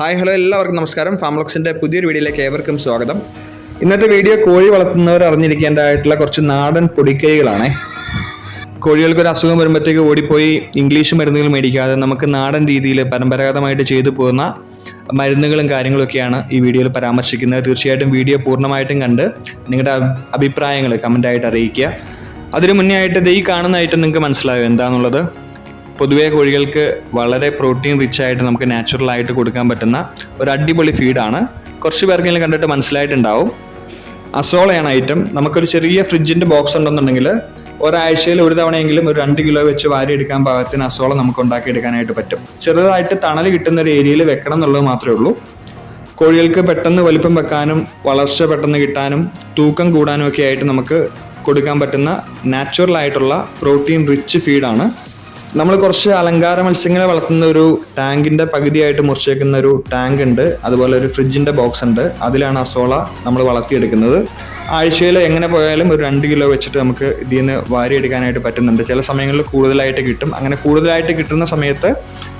Hi hello എല്ലാവർക്കും നമസ്കാരം. ഫാംലോക്സിന്റെ പുതിയൊരു വീഡിയോയിലേക്ക് ഏവർക്കും സ്വാഗതം. ഇന്നത്തെ വീഡിയോ കോഴി വളർത്തുന്നവർ അറിഞ്ഞിരിക്കേണ്ടതായിട്ടുള്ള കുറച്ച് നാടൻ പൊടിക്കൈകളാണ്. കോഴികൾക്ക് ഒരു അസുഖം വരുമ്പോഴത്തേക്ക് ഓടിപ്പോയി ഇംഗ്ലീഷ് മരുന്നുകൾ മേടിക്കാതെ നമുക്ക് നാടൻ രീതിയിൽ പരമ്പരാഗതമായിട്ട് ചെയ്തു പോകുന്ന മരുന്നുകളും കാര്യങ്ങളൊക്കെയാണ് ഈ വീഡിയോയിൽ പരാമർശിക്കുന്നത്. തീർച്ചയായിട്ടും വീഡിയോ പൂർണമായിട്ടും കണ്ട് നിങ്ങളുടെ അഭി- അഭിപ്രായങ്ങൾ കമന്റായിട്ട് അറിയിക്കുക. അതിനു മുന്നേ ആയിട്ട് ദേ ഈ കാണുന്ന ഐറ്റം നിങ്ങൾക്ക് മനസ്സിലായോ എന്താണെന്നുള്ളത് പൊതുവെ കോഴികൾക്ക് വളരെ പ്രോട്ടീൻ റിച്ച് ആയിട്ട് നമുക്ക് നാച്ചുറൽ ആയിട്ട് കൊടുക്കാൻ പറ്റുന്ന ഒരു അടിപൊളി ഫീഡാണ് കുറച്ച് പേർക്കെങ്കിലും കണ്ടിട്ട് മനസ്സിലായിട്ടുണ്ടാവും. അസോളയാണ് ഐറ്റം നമുക്കൊരു ചെറിയ ഫ്രിഡ്ജിന്റെ ബോക്സ് ഉണ്ടെന്നുണ്ടെങ്കിൽ ഒരാഴ്ചയിൽ ഒരു തവണയെങ്കിലും ഒരു രണ്ട് കിലോ വെച്ച് വാരി എടുക്കാൻ പാകത്തിന് അസോള നമുക്ക് ഉണ്ടാക്കിയെടുക്കാനായിട്ട് പറ്റും. ചെറുതായിട്ട് തണൽ കിട്ടുന്ന ഒരു ഏരിയയിൽ വെക്കണം എന്നുള്ളത് മാത്രമേ ഉള്ളൂ. കോഴികൾക്ക് പെട്ടെന്ന് വലിപ്പം വെക്കാനും വളർച്ച പെട്ടെന്ന് കിട്ടാനും തൂക്കം കൂടാനും ഒക്കെ ആയിട്ട് നമുക്ക് കൊടുക്കാൻ പറ്റുന്ന നാച്ചുറൽ ആയിട്ടുള്ള പ്രോട്ടീൻ റിച്ച് ഫീഡാണ് നമ്മൾ കുറച്ച് അലങ്കാര മത്സ്യങ്ങളെ വളർത്തുന്ന ഒരു ടാങ്കിന്റെ പകുതിയായിട്ട് മുറിച്ചേക്കുന്ന ഒരു ടാങ്ക് ഉണ്ട്. അതുപോലെ ഒരു ഫ്രിഡ്ജിന്റെ ബോക്സ് ഉണ്ട്. അതിലാണ് അസോള നമ്മൾ വളർത്തിയെടുക്കുന്നത്. ആഴ്ചയിൽ എങ്ങനെ പോയാലും ഒരു രണ്ട് കിലോ വെച്ചിട്ട് നമുക്ക് ഇതിൽ നിന്ന് വാരിയെടുക്കാനായിട്ട് പറ്റുന്നുണ്ട്. ചില സമയങ്ങളിൽ കൂടുതലായിട്ട് കിട്ടും. അങ്ങനെ കൂടുതലായിട്ട് കിട്ടുന്ന സമയത്ത്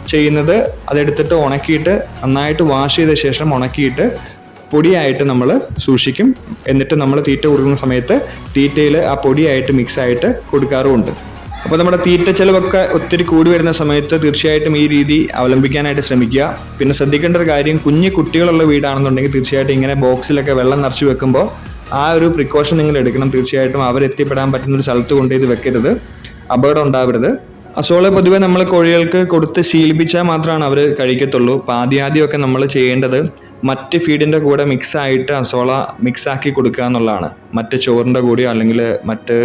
ചെയ്യുന്നത് അതെടുത്തിട്ട് ഉണക്കിയിട്ട് നന്നായിട്ട് വാഷ് ചെയ്ത ശേഷം ഉണക്കിയിട്ട് പൊടിയായിട്ട് നമ്മൾ സൂക്ഷിക്കും. എന്നിട്ട് നമ്മൾ തീറ്റ കൊടുക്കുന്ന സമയത്ത് തീറ്റയിൽ ആ പൊടിയായിട്ട് മിക്സ് ആയിട്ട് കൊടുക്കാറുമുണ്ട്. അപ്പോൾ നമ്മുടെ തീറ്റ ചെലവൊക്കെ ഒത്തിരി കൂടി വരുന്ന സമയത്ത് തീർച്ചയായിട്ടും ഈ രീതി അവലംബിക്കാനായിട്ട് ശ്രമിക്കുക. പിന്നെ ശ്രദ്ധിക്കേണ്ട ഒരു കാര്യം കുഞ്ഞു കുട്ടികളുള്ള വീടാണെന്നുണ്ടെങ്കിൽ തീർച്ചയായിട്ടും ഇങ്ങനെ ബോക്സിലൊക്കെ വെള്ളം നിറച്ച് വെക്കുമ്പോൾ ആ ഒരു പ്രിക്കോഷൻ നിങ്ങൾ എടുക്കണം. തീർച്ചയായിട്ടും അവരെത്തിപ്പെടാൻ പറ്റുന്ന ഒരു സ്ഥലത്ത് കൊണ്ട് ഇത് വെക്കരുത്. അപകടം ഉണ്ടാവരുത്. അസോളെ പൊതുവേ നമ്മൾ കോഴികൾക്ക് കൊടുത്ത് ശീലിപ്പിച്ചാൽ മാത്രമാണ് അവർ കഴിക്കത്തുള്ളൂ. അപ്പോൾ ആദ്യം ആദ്യമൊക്കെ നമ്മൾ ചെയ്യേണ്ടത് മറ്റ് ഫീഡിന്റെ കൂടെ മിക്സ് ആയിട്ട് അസോള മിക്സ് ആക്കി കൊടുക്കുക എന്നുള്ളതാണ്. മറ്റ് ചോറിന്റെ കൂടെയോ അല്ലെങ്കിൽ മറ്റ്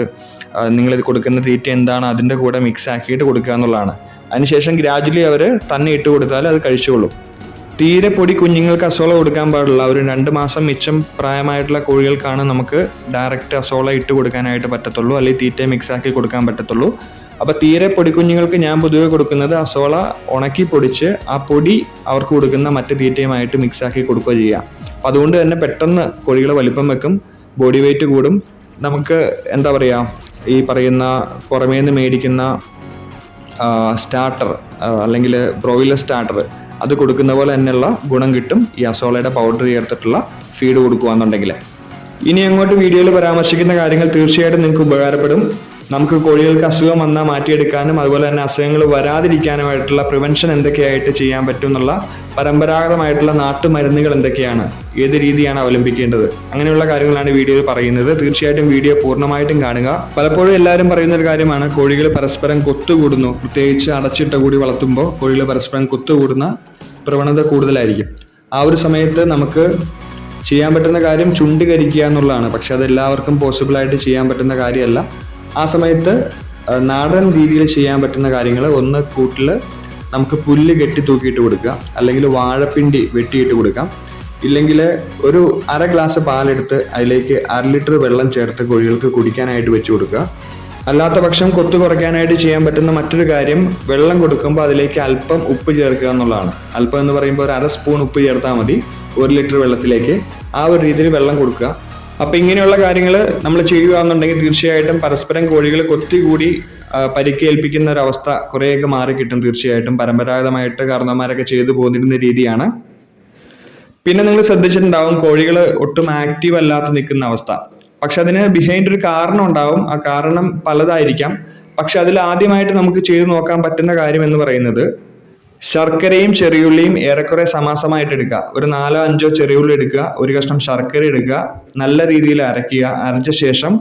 നിങ്ങൾ കൊടുക്കുന്ന തീറ്റ എന്താണ് അതിന്റെ കൂടെ മിക്സ് ആക്കിയിട്ട് കൊടുക്കുക എന്നുള്ളതാണ്. അതിനുശേഷം ഗ്രാജുവലി അവർ തന്നെ ഇട്ട് കൊടുത്താൽ അത് കഴിച്ചോളും തീരെ പൊടി കുഞ്ഞുങ്ങൾക്ക് അസോള കൊടുക്കാൻ പാടില്ല. ഒരു രണ്ട് മാസം മിച്ചം പ്രായമായിട്ടുള്ള കോഴികൾക്കാണ് നമുക്ക് ഡയറക്റ്റ് അസോള ഇട്ട് കൊടുക്കാനായിട്ട് പറ്റത്തുള്ളൂ. അല്ലെങ്കിൽ തീറ്റ മിക്സ് ആക്കി കൊടുക്കാൻ പറ്റത്തുള്ളൂ. അപ്പോൾ തീരെ പൊടി കുഞ്ഞുങ്ങൾക്ക് ഞാൻ പൊതുവെ കൊടുക്കുന്നത് അസോള ഉണക്കി പൊടിച്ച് ആ പൊടി അവർക്ക് കൊടുക്കുന്ന മറ്റ് തീറ്റയുമായിട്ട് മിക്സ് ആക്കി കൊടുക്കുക ചെയ്യാം. അപ്പം അതുകൊണ്ട് തന്നെ പെട്ടെന്ന് കോഴികൾ വലിപ്പം വെക്കും ബോഡി വെയിറ്റ് കൂടും. നമുക്ക് എന്താ പറയുക ഈ പറയുന്ന പുറമേ നിന്ന് മേടിക്കുന്ന സ്റ്റാർട്ടർ അല്ലെങ്കിൽ ബ്രോയിലർ സ്റ്റാർട്ടർ അത് കൊടുക്കുന്ന പോലെ തന്നെയുള്ള ഗുണം കിട്ടും. ഈ അസോളയുടെ പൗഡർ ചേർത്തിട്ടുള്ള ഫീഡ് കൊടുക്കുകയെന്നുണ്ടെങ്കിൽ ഇനി അങ്ങോട്ട് വീഡിയോയിൽ പരാമർശിക്കുന്ന കാര്യങ്ങൾ തീർച്ചയായിട്ടും നിങ്ങൾക്ക് ഉപകാരപ്പെടും. നമുക്ക് കോഴികൾക്ക് അസുഖം വന്നാൽ മാറ്റിയെടുക്കാനും അതുപോലെ തന്നെ അസുഖങ്ങൾ വരാതിരിക്കാനുമായിട്ടുള്ള പ്രിവെൻഷൻ എന്തൊക്കെയായിട്ട് ചെയ്യാൻ പറ്റും എന്നുള്ള പരമ്പരാഗതമായിട്ടുള്ള നാട്ടുമരുന്നുകൾ എന്തൊക്കെയാണ്? ഏത് രീതിയാണ് അവലംബിക്കേണ്ടത്? അങ്ങനെയുള്ള കാര്യങ്ങളാണ് വീഡിയോയിൽ പറയുന്നത്. തീർച്ചയായിട്ടും വീഡിയോ പൂർണമായിട്ടും കാണുക. പലപ്പോഴും എല്ലാവരും പറയുന്ന ഒരു കാര്യമാണ് കോഴികൾ പരസ്പരം കൊത്തുകൂടുന്നു. പ്രത്യേകിച്ച് അടച്ചിട്ട കൂടി വളർത്തുമ്പോൾ കോഴികൾ പരസ്പരം കൊത്തുകൂടുന്ന പ്രവണത കൂടുതലായിരിക്കും. ആ ഒരു സമയത്ത് നമുക്ക് ചെയ്യാൻ പറ്റുന്ന കാര്യം ചുണ്ട് കരിക്കുക എന്നുള്ളതാണ്. പക്ഷെ അതെല്ലാവർക്കും പോസിബിളായിട്ട് ചെയ്യാൻ പറ്റുന്ന കാര്യമല്ല. ആ സമയത്ത് നാടൻ രീതിയിൽ ചെയ്യാൻ പറ്റുന്ന കാര്യങ്ങൾ ഒന്ന് കൂട്ടിൽ നമുക്ക് പുല്ല് കെട്ടി തൂക്കിയിട്ട് കൊടുക്കുക. അല്ലെങ്കിൽ വാഴപ്പിണ്ടി വെട്ടിയിട്ട് കൊടുക്കാം. ഇല്ലെങ്കിൽ ഒരു അര ഗ്ലാസ് പാലെടുത്ത് അതിലേക്ക് അര ലിറ്റർ വെള്ളം ചേർത്ത് കോഴികൾക്ക് കുടിക്കാനായിട്ട് വെച്ച് കൊടുക്കുക. അല്ലാത്ത പക്ഷം കൊത്തു കുറയ്ക്കാനായിട്ട് ചെയ്യാൻ പറ്റുന്ന മറ്റൊരു കാര്യം വെള്ളം കൊടുക്കുമ്പോൾ അതിലേക്ക് അല്പം ഉപ്പ് ചേർക്കുക എന്നുള്ളതാണ്. അല്പം എന്ന് പറയുമ്പോൾ ഒരു അര സ്പൂൺ ഉപ്പ് ചേർത്താൽ മതി. ഒരു ലിറ്റർ വെള്ളത്തിലേക്ക്. ആ ഒരു രീതിയിൽ വെള്ളം കൊടുക്കുക. അപ്പം ഇങ്ങനെയുള്ള കാര്യങ്ങൾ നമ്മൾ ചെയ്യുകയാണെന്നുണ്ടെങ്കിൽ തീർച്ചയായിട്ടും പരസ്പരം കോഴികൾ കൊത്തികൂടി പരിക്കേൽപ്പിക്കുന്ന ഒരു അവസ്ഥ കുറേയൊക്കെ മാറി കിട്ടും തീർച്ചയായിട്ടും. പരമ്പരാഗതമായിട്ട് കാരണവന്മാരൊക്കെ ചെയ്തു പോന്നിരുന്ന രീതിയാണ്. പിന്നെ നിങ്ങൾ ശ്രദ്ധിച്ചിട്ടുണ്ടാവും കോഴികൾ ഒട്ടും ആക്റ്റീവ് അല്ലാത്ത നിൽക്കുന്ന അവസ്ഥ. പക്ഷെ അതിന് ബിഹൈൻഡ് ഒരു കാരണം ഉണ്ടാവും. ആ കാരണം പലതായിരിക്കാം. പക്ഷെ അതിൽ ആദ്യമായിട്ട് നമുക്ക് ചെയ്തു നോക്കാൻ പറ്റുന്ന കാര്യം എന്ന് പറയുന്നത് ശർക്കരയും ചെറിയുള്ളിയും ഏറെക്കുറെ സമാസമായിട്ട് എടുക്കുക. ഒരു നാലോ അഞ്ചോ ചെറിയുള്ളി എടുക്കുക. ഒരു കഷ്ണം ശർക്കര എടുക്കുക. നല്ല രീതിയിൽ അരയ്ക്കുക അരച്ച ശേഷം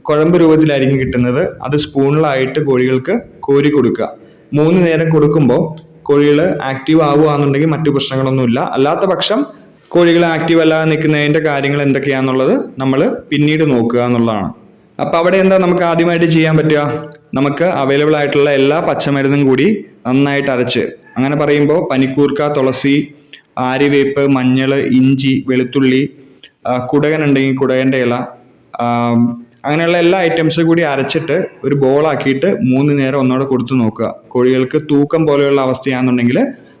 കുഴമ്പ് രൂപത്തിലായിരിക്കും കിട്ടുന്നത്. അത് സ്പൂണിലായിട്ട് കോഴികൾക്ക് കോരി കൊടുക്കുക. മൂന്ന് നേരം കൊടുക്കുമ്പോൾ കോഴികൾ ആക്റ്റീവ് ആവുകയാണെന്നുണ്ടെങ്കിൽ മറ്റു പ്രശ്നങ്ങളൊന്നുമില്ല. അല്ലാത്ത പക്ഷം കോഴികൾ ആക്റ്റീവ് അല്ലാതെ നിൽക്കുന്നതിന്റെ കാര്യങ്ങൾ എന്തൊക്കെയാണെന്നുള്ളത് നമ്മൾ പിന്നീട് നോക്കുക എന്നുള്ളതാണ്. അപ്പോൾ അവിടെ എന്താ നമുക്ക് ആദ്യമായിട്ട് ചെയ്യാൻ പറ്റുക? നമുക്ക് അവൈലബിൾ ആയിട്ടുള്ള എല്ലാ പച്ചമരുന്നും കൂടി നന്നായിട്ട് അരച്ച്. അങ്ങനെ പറയുമ്പോൾ പനിക്കൂർക്ക തുളസി ആരിവേപ്പ് മഞ്ഞൾ ഇഞ്ചി വെളുത്തുള്ളി കുടകൻ ഉണ്ടെങ്കിൽ കുടകന്റെ ഇല അങ്ങനെയുള്ള എല്ലാ ഐറ്റംസും കൂടി അരച്ചിട്ട് ഒരു ബോളാക്കിയിട്ട് മൂന്ന് നേരം ഒന്നോടെ കൊടുത്തു നോക്കുക. കോഴികൾക്ക് തൂക്കം പോലെയുള്ള അവസ്ഥയാണെന്നുണ്ടെങ്കിൽ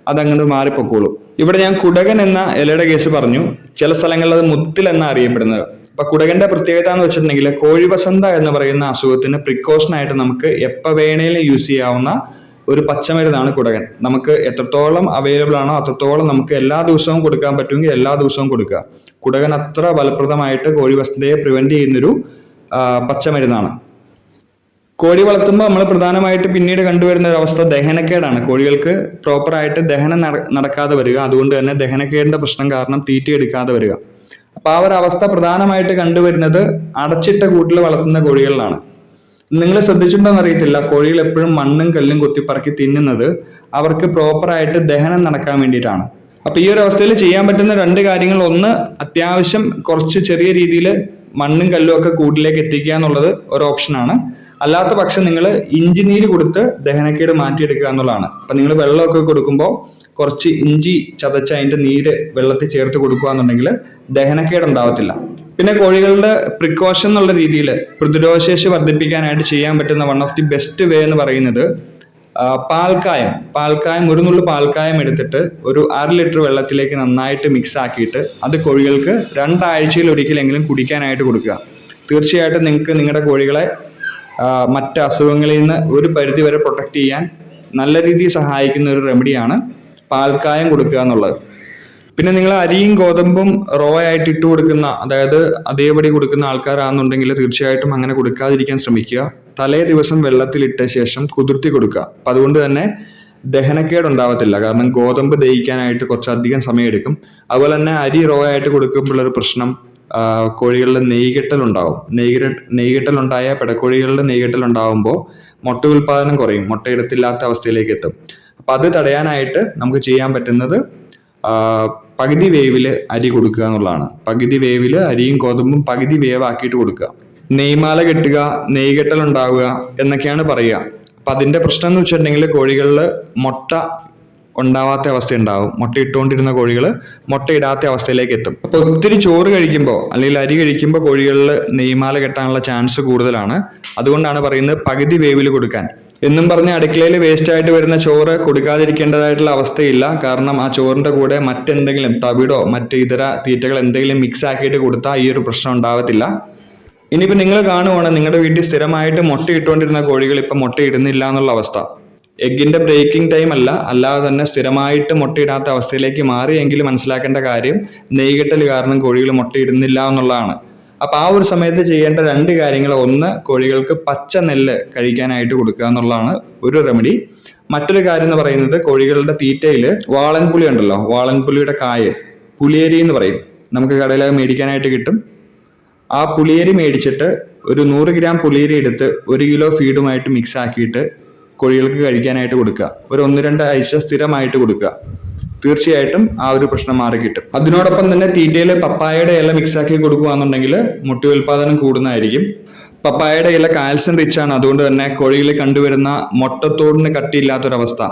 അതങ്ങോട്ട് മാറിപ്പോക്കോളും. ഇവിടെ ഞാൻ കുടകൻ എന്ന ഇലയുടെ കേസ് പറഞ്ഞു. ചില സ്ഥലങ്ങളിൽ അത് മുത്തിൽ എന്ന അറിയപ്പെടുന്നത്. അപ്പൊ കുടകന്റെ പ്രത്യേകത എന്ന് വെച്ചിട്ടുണ്ടെങ്കിൽ കോഴി വസന്ത എന്ന് പറയുന്ന അസുഖത്തിന് പ്രിക്കോഷൻ ആയിട്ട് നമുക്ക് എപ്പോൾ വേണേലും യൂസ് ചെയ്യാവുന്ന ഒരു പച്ചമരുന്നാണ് കുടകൻ. നമുക്ക് എത്രത്തോളം അവൈലബിൾ ആണോ അത്രത്തോളം നമുക്ക് എല്ലാ ദിവസവും കൊടുക്കാൻ പറ്റുമെങ്കിൽ എല്ലാ ദിവസവും കൊടുക്കുക. കുടകൻ അത്ര ഫലപ്രദമായിട്ട് കോഴി വസന്തയെ പ്രിവെന്റ് ചെയ്യുന്നൊരു പച്ചമരുന്നാണ്. കോഴി വളർത്തുമ്പോൾ നമ്മൾ പ്രധാനമായിട്ട് പിന്നീട് കണ്ടുവരുന്ന ഒരു അവസ്ഥ ദഹനക്കേടാണ്. കോഴികൾക്ക് പ്രോപ്പറായിട്ട് ദഹനം നടക്കാതെ വരിക. അതുകൊണ്ട് തന്നെ ദഹനക്കേടിന്റെ പ്രശ്നം കാരണം തീറ്റ എടുക്കാതെ വരിക. അപ്പോൾ ആ ഒരു അവസ്ഥ പ്രധാനമായിട്ട് കണ്ടുവരുന്നത് അടച്ചിട്ട കൂട്ടിൽ വളർത്തുന്ന കോഴികളിലാണ്. നിങ്ങൾ ശ്രദ്ധിച്ചിട്ടുണ്ടോന്ന് അറിയത്തില്ല. കോഴികൾ എപ്പോഴും മണ്ണും കല്ലും കൊത്തിപ്പറക്കി തിന്നുന്നത് അവർക്ക് പ്രോപ്പറായിട്ട് ദഹനം നടക്കാൻ വേണ്ടിയിട്ടാണ്. അപ്പോൾ ഈ ഒരു അവസ്ഥയിൽ ചെയ്യാൻ പറ്റുന്ന രണ്ട് കാര്യങ്ങൾ. ഒന്ന് അത്യാവശ്യം കുറച്ച് ചെറിയ രീതിയിൽ മണ്ണും കല്ലും ഒക്കെ കൂട്ടിലേക്ക് എത്തിക്കുക എന്നുള്ളത് ഒരു ഓപ്ഷനാണ് അല്ലാത്ത പക്ഷം നിങ്ങൾ ഇഞ്ചി നീര് കൊടുത്ത് ദഹനക്കേട് മാറ്റിയെടുക്കുക എന്നുള്ളതാണ്. അപ്പൊ നിങ്ങൾ വെള്ളമൊക്കെ കൊടുക്കുമ്പോൾ കുറച്ച് ഇഞ്ചി ചതച്ച് അതിന്റെ നീര് വെള്ളത്തിൽ ചേർത്ത് കൊടുക്കുക എന്നുണ്ടെങ്കിൽ ദഹനക്കേട് ഉണ്ടാവത്തില്ല. പിന്നെ കോഴികളുടെ പ്രിക്കോഷൻ എന്നുള്ള രീതിയിൽ പ്രതിരോധശേഷി വർദ്ധിപ്പിക്കാനായിട്ട് ചെയ്യാൻ പറ്റുന്ന one of the best way എന്ന് പറയുന്നത് പാൽക്കായം. പാൽക്കായം ഒരു നുള്ളു പാൽക്കായം എടുത്തിട്ട് ഒരു അര ലിറ്റർ വെള്ളത്തിലേക്ക് നന്നായിട്ട് മിക്സ് ആക്കിയിട്ട് അത് കോഴികൾക്ക് രണ്ടാഴ്ചയിൽ ഒരിക്കലെങ്കിലും കുടിക്കാനായിട്ട് കൊടുക്കുക. തീർച്ചയായിട്ടും നിങ്ങൾക്ക് നിങ്ങളുടെ കോഴികളെ മറ്റ് അസുഖങ്ങളിൽ നിന്ന് ഒരു പരിധി വരെ പ്രൊട്ടക്റ്റ് ചെയ്യാൻ നല്ല രീതിയിൽ സഹായിക്കുന്ന ഒരു റെമഡിയാണ് പാൽക്കായം കൊടുക്കുക എന്നുള്ളത്. പിന്നെ നിങ്ങൾ അരിയും ഗോതമ്പും റോ ആയിട്ട് ഇട്ട് കൊടുക്കുന്ന അതായത് അതേപടി കൊടുക്കുന്ന ആൾക്കാരാണെന്നുണ്ടെങ്കിൽ തീർച്ചയായിട്ടും അങ്ങനെ കൊടുക്കാതിരിക്കാൻ ശ്രമിക്കുക. തലേ ദിവസം വെള്ളത്തിലിട്ട ശേഷം കുതിർത്തി കൊടുക്കുക. അപ്പം അതുകൊണ്ട് തന്നെ ദഹനക്കേട് ഉണ്ടാവത്തില്ല. കാരണം ഗോതമ്പ് ദഹിക്കാനായിട്ട് കുറച്ചധികം സമയമെടുക്കും. അതുപോലെ തന്നെ അരി റോ ആയിട്ട് കൊടുക്കുമ്പോഴുള്ളൊരു പ്രശ്നം കോഴികളിൽ നെയ്കെട്ടൽ ഉണ്ടാവും നെയ്കെട്ട നെയ്കെട്ടൽ ഉണ്ടായ പിടക്കോഴികളിൽ നെയ്കെട്ടൽ ഉണ്ടാവുമ്പോൾ മുട്ട ഉൽപാദനം കുറയും. മുട്ടയിടത്തില്ലാത്ത അവസ്ഥയിലേക്ക് എത്തും. അപ്പം അത് തടയാനായിട്ട് നമുക്ക് ചെയ്യാൻ പറ്റുന്നത് പകുതി വേവിൽ അരി കൊടുക്കുക എന്നുള്ളതാണ്. പകുതി വേവിൽ അരിയും ഗോതമ്പും പകുതി വേവാക്കിയിട്ട് കൊടുക്കുക. നെയ്മാല കെട്ടുക നെയ്കെട്ടൽ ഉണ്ടാവുക എന്നൊക്കെയാണ് പറയുക. അപ്പം അതിന്റെ പ്രശ്നം എന്ന് വെച്ചിട്ടുണ്ടെങ്കിൽ കോഴികളിൽ മുട്ട ഉണ്ടാവാത്ത അവസ്ഥ ഉണ്ടാവും മുട്ട ഇട്ടുകൊണ്ടിരുന്ന കോഴികൾ മുട്ട ഇടാത്ത അവസ്ഥയിലേക്ക് എത്തും. അപ്പോൾ ഒത്തിരി ചോറ് കഴിക്കുമ്പോൾ അല്ലെങ്കിൽ അരി കഴിക്കുമ്പോൾ കോഴികളിൽ നെയ്മാല കെട്ടാനുള്ള ചാൻസ് കൂടുതലാണ്. അതുകൊണ്ടാണ് പറയുന്നത് പകുതി വേവിൽ കൊടുക്കാൻ. എന്നും പറഞ്ഞ് അടുക്കളയിൽ വേസ്റ്റ് ആയിട്ട് വരുന്ന ചോറ് കൊടുക്കാതിരിക്കേണ്ടതായിട്ടുള്ള അവസ്ഥയില്ല. കാരണം ആ ചോറിന്റെ കൂടെ മറ്റെന്തെങ്കിലും തവിടോ മറ്റ് ഇതര തീറ്റകൾ എന്തെങ്കിലും മിക്സ് ആക്കിയിട്ട് കൊടുത്താൽ ഈ ഒരു പ്രശ്നം ഉണ്ടാവത്തില്ല. ഇനിയിപ്പോൾ നിങ്ങൾ കാണുവാണ് നിങ്ങളുടെ വീട്ടിൽ സ്ഥിരമായിട്ട് മുട്ട ഇട്ടുകൊണ്ടിരുന്ന കോഴികൾ ഇപ്പം മുട്ട ഇടുന്നില്ല എന്നുള്ള അവസ്ഥ. എഗ്ഗിന്റെ ബ്രേക്കിംഗ് ടൈം അല്ല അല്ലാതെ തന്നെ സ്ഥിരമായിട്ട് മുട്ടയിടാത്ത അവസ്ഥയിലേക്ക് മാറിയെങ്കിൽ മനസ്സിലാക്കേണ്ട കാര്യം നെയ്കെട്ടൽ കാരണം കോഴികൾ മുട്ടയിടുന്നില്ല എന്നുള്ളതാണ്. അപ്പോൾ ആ ഒരു സമയത്ത് ചെയ്യേണ്ട രണ്ട് കാര്യങ്ങൾ ഒന്ന് കോഴികൾക്ക് പച്ച നെല്ല് കഴിക്കാനായിട്ട് കൊടുക്കുക എന്നുള്ളതാണ് ഒരു റെമഡി മറ്റൊരു കാര്യം എന്ന് പറയുന്നത് കോഴികളുടെ തീറ്റയിൽ വാളൻ പുളി ഉണ്ടല്ലോ വാളൻ പുളിയുടെ കായ് പുളിയേരി എന്ന് പറയും. നമുക്ക് കടയിൽ മേടിക്കാനായിട്ട് കിട്ടും. ആ പുളിയരി മേടിച്ചിട്ട് ഒരു നൂറ് ഗ്രാം പുളിയരി എടുത്ത് ഒരു കിലോ ഫീഡുമായിട്ട് മിക്സ് ആക്കിയിട്ട് കോഴികൾക്ക് കഴിക്കാനായിട്ട് കൊടുക്കുക. ഒരു ഒന്ന് രണ്ട് ആഴ്ച സ്ഥിരമായിട്ട് കൊടുക്കുക. തീർച്ചയായിട്ടും ആ ഒരു പ്രശ്നം മാറി കിട്ടും. അതിനോടൊപ്പം തന്നെ തീറ്റയിൽ പപ്പായയുടെ ഇല മിക്സ് ആക്കി കൊടുക്കുകയാണെന്നുണ്ടെങ്കിൽ മുട്ട ഉൽപാദനം കൂടുന്നതായിരിക്കും. പപ്പായയുടെ ഇല കാൽസ്യം റിച്ച് ആണ്. അതുകൊണ്ട് തന്നെ കോഴികളിൽ കണ്ടുവരുന്ന മുട്ടത്തോടിന് കട്ടിയില്ലാത്തൊരവസ്ഥ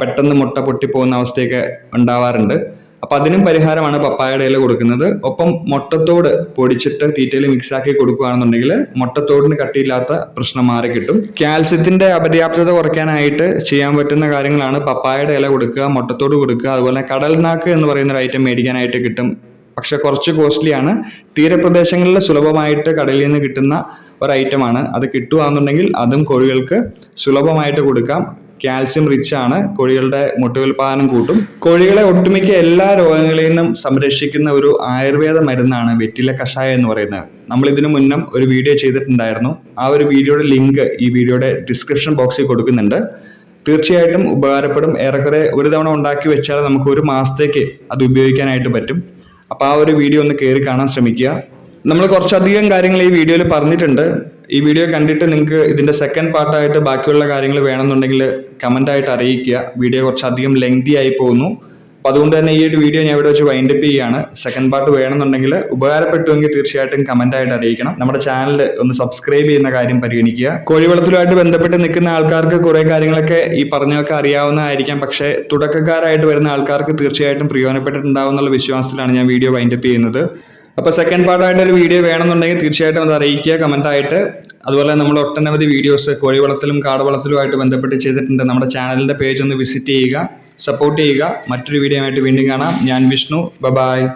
പെട്ടെന്ന് മുട്ട പൊട്ടിപ്പോകുന്ന അവസ്ഥയൊക്കെ ഉണ്ടാവാറുണ്ട്. അപ്പൊ അതിനും പരിഹാരമാണ് പപ്പായയുടെ ഇല കൊടുക്കുന്നത്. ഒപ്പം മുട്ടത്തോട് പൊടിച്ചിട്ട് തീറ്റയിൽ മിക്സ് ആക്കി കൊടുക്കുകയാണെന്നുണ്ടെങ്കിൽ മുട്ടത്തോടിന് കട്ടിയില്ലാത്ത പ്രശ്നം മാറി കിട്ടും. കാൽസ്യത്തിന്റെ അപര്യാപ്തത കുറയ്ക്കാനായിട്ട് ചെയ്യാൻ പറ്റുന്ന കാര്യങ്ങളാണ് പപ്പായയുടെ ഇല കൊടുക്കുക മുട്ടത്തോട് കൊടുക്കുക അതുപോലെ കടൽനാക്ക് എന്ന് പറയുന്ന ഒരു ഐറ്റം മേടിക്കാനായിട്ട് കിട്ടും. പക്ഷെ കുറച്ച് കോസ്റ്റ്ലിയാണ് തീരപ്രദേശങ്ങളിൽ സുലഭമായിട്ട് കടലിൽ നിന്ന് കിട്ടുന്ന ഒരു ഐറ്റമാണ് അത് കിട്ടുകയാണെന്നുണ്ടെങ്കിൽ അതും കോഴികൾക്ക് സുലഭമായിട്ട് കൊടുക്കാം. കാൽസ്യം റിച്ച് ആണ്. കോഴികളുടെ മുട്ടയുൽപാദനം കൂട്ടും. കോഴികളെ ഒട്ടുമിക്ക എല്ലാ രോഗങ്ങളിൽ നിന്നും സംരക്ഷിക്കുന്ന ഒരു ആയുർവേദ മരുന്നാണ് വെറ്റില കഷായം എന്ന് പറയുന്നത്. നമ്മൾ ഇതിനു മുന്നം ഒരു വീഡിയോ ചെയ്തിട്ടുണ്ടായിരുന്നു. ആ ഒരു വീഡിയോയുടെ ലിങ്ക് ഈ വീഡിയോയുടെ ഡിസ്ക്രിപ്ഷൻ ബോക്സിൽ കൊടുക്കുന്നുണ്ട്. തീർച്ചയായിട്ടും ഉപകാരപ്പെടും. ഏറെക്കുറെ ഒരു തവണ ഉണ്ടാക്കി വെച്ചാൽ നമുക്ക് ഒരു മാസത്തേക്ക് അത് ഉപയോഗിക്കാനായിട്ട് പറ്റും. അപ്പോൾ ആ ഒരു വീഡിയോ ഒന്ന് കയറി കാണാൻ ശ്രമിക്കുക. നമ്മൾ കുറച്ചധികം കാര്യങ്ങൾ ഈ വീഡിയോയിൽ പറഞ്ഞിട്ടുണ്ട്. ഈ വീഡിയോ കണ്ടിട്ട് നിങ്ങൾക്ക് ഇതിന്റെ സെക്കൻഡ് പാർട്ടായിട്ട് ബാക്കിയുള്ള കാര്യങ്ങൾ വേണമെന്നുണ്ടെങ്കിൽ കമന്റ് ആയിട്ട് അറിയിക്കുക. വീഡിയോ കുറച്ചധികം ലെങ്തി ആയി പോകുന്നു. അപ്പോൾ അതുകൊണ്ട് തന്നെ ഈ ഒരു വീഡിയോ ഞാൻ ഇവിടെ വെച്ച് വൈൻഡ് അപ്പ് ചെയ്യുകയാണ്. സെക്കൻഡ് പാർട്ട് വേണമെന്നുണ്ടെങ്കിൽ ഉപകാരപ്പെട്ടുവെങ്കിൽ തീർച്ചയായിട്ടും കമന്റ് ആയിട്ട് അറിയിക്കണം. നമ്മുടെ ചാനൽ ഒന്ന് സബ്സ്ക്രൈബ് ചെയ്യുന്ന കാര്യം പരിഗണിക്കുക. കോഴിവളത്തിലുമായിട്ട് ബന്ധപ്പെട്ട് നിൽക്കുന്ന ആൾക്കാർക്ക് കുറേ കാര്യങ്ങളൊക്കെ ഈ പറഞ്ഞൊക്കെ അറിയാവുന്നതായിരിക്കാം. പക്ഷേ തുടക്കക്കാരായിട്ട് വരുന്ന ആൾക്കാർക്ക് തീർച്ചയായിട്ടും പ്രയോജനപ്പെട്ടിട്ടുണ്ടാവും എന്നുള്ള വിശ്വാസത്തിലാണ് ഞാൻ വീഡിയോ വൈൻഡപ്പ് ചെയ്യുന്നത്. അപ്പോൾ സെക്കൻഡ് പാർട്ടായിട്ട് ഒരു വീഡിയോ വേണമെന്നുണ്ടെങ്കിൽ തീർച്ചയായിട്ടും അത് അറിയിക്കുക കമന്റ് ആയിട്ട്. അതുപോലെ നമ്മൾ ഒട്ടനവധി വീഡിയോസ് കോഴിവളത്തിലും കാടവളത്തിലുമായിട്ട് ബന്ധപ്പെട്ട് ചെയ്തിട്ടുണ്ട്. നമ്മുടെ ചാനലിന്റെ പേജ് ഒന്ന് വിസിറ്റ് ചെയ്യുക സപ്പോർട്ട് ചെയ്യുക. മറ്റൊരു വീഡിയോ ആയിട്ട് വീണ്ടും കാണാം. ഞാൻ വിഷ്ണു. ബബായ്